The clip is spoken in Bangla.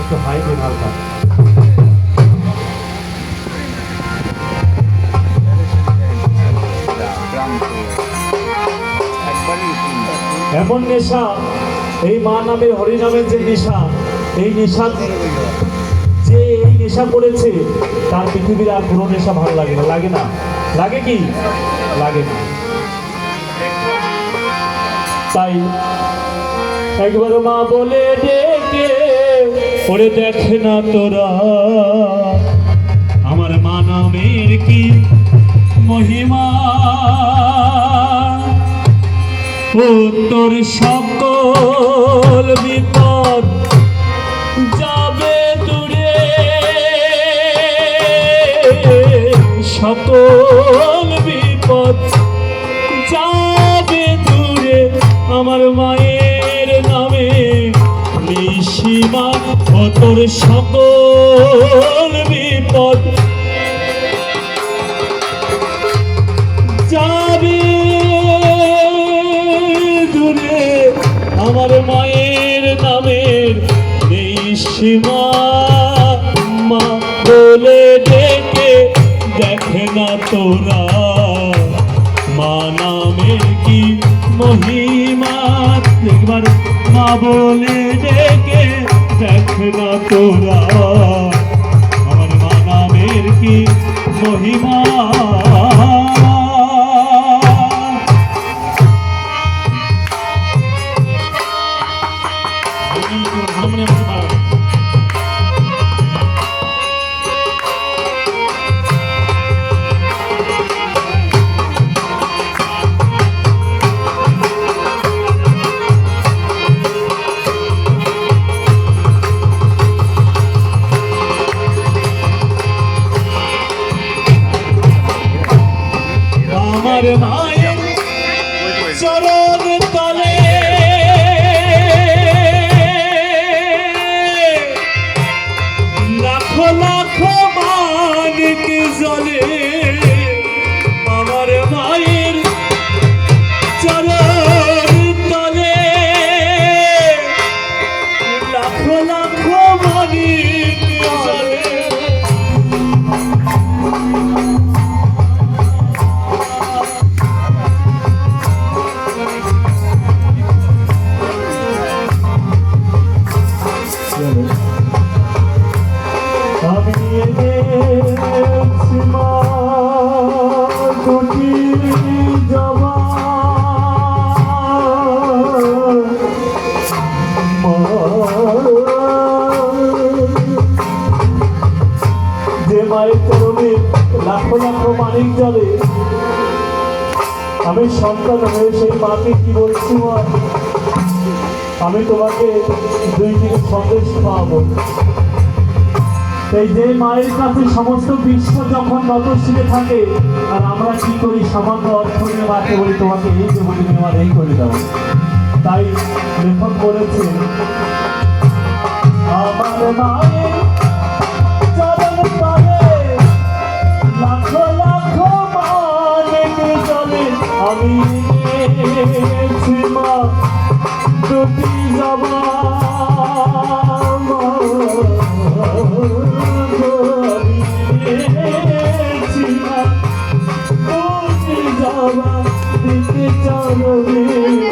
একটু হাই এমন নেশা, এই মা নামের যে নেশা, এই নেশা যে এই নেশা করেছে, তার পৃথিবীর আর কোনো নেশা ভালো লাগে না। লাগে না? লাগে কি? লাগে না। তাই একবার মা বলে ডেকে, ওরে দেখে না তোরা। আমার মা নামের কি মহিমা? ও তোর সকল বিপদ যাবে দূরে। সকল বিপদ যাবে দূরে। আমার মায়ের নিশিমা ও তোর সকল বিপদ। যাবে দূরে আমার মায়ের নামের এই সীমা মা বলে ডেকে, দেখে না তোরা। মা নামের কি মহিমা? একবার মা বলে ডেকে দেখে না তোরা আমার মা নামের কি মহিমা আমার মায়ের যে মায়ের চরণে লাখো লাখো মানিক জলে, আমি সন্তান হয়ে সেই মাকে কি বলছি মা? আমি তোমাকে দুইটি সন্দেশ পাবো। এই যে মায়ের কাছে সমস্ত বিশ্ব যখন নতশিলে থাকে, আর আমরা কি করি? সামান্য অর্থ নিয়ে মাকে বলি, তোমাকে এই যে বলি তোমার এই করে দাও। তাই লেখক বলেছে আমার মায়ের মাঝে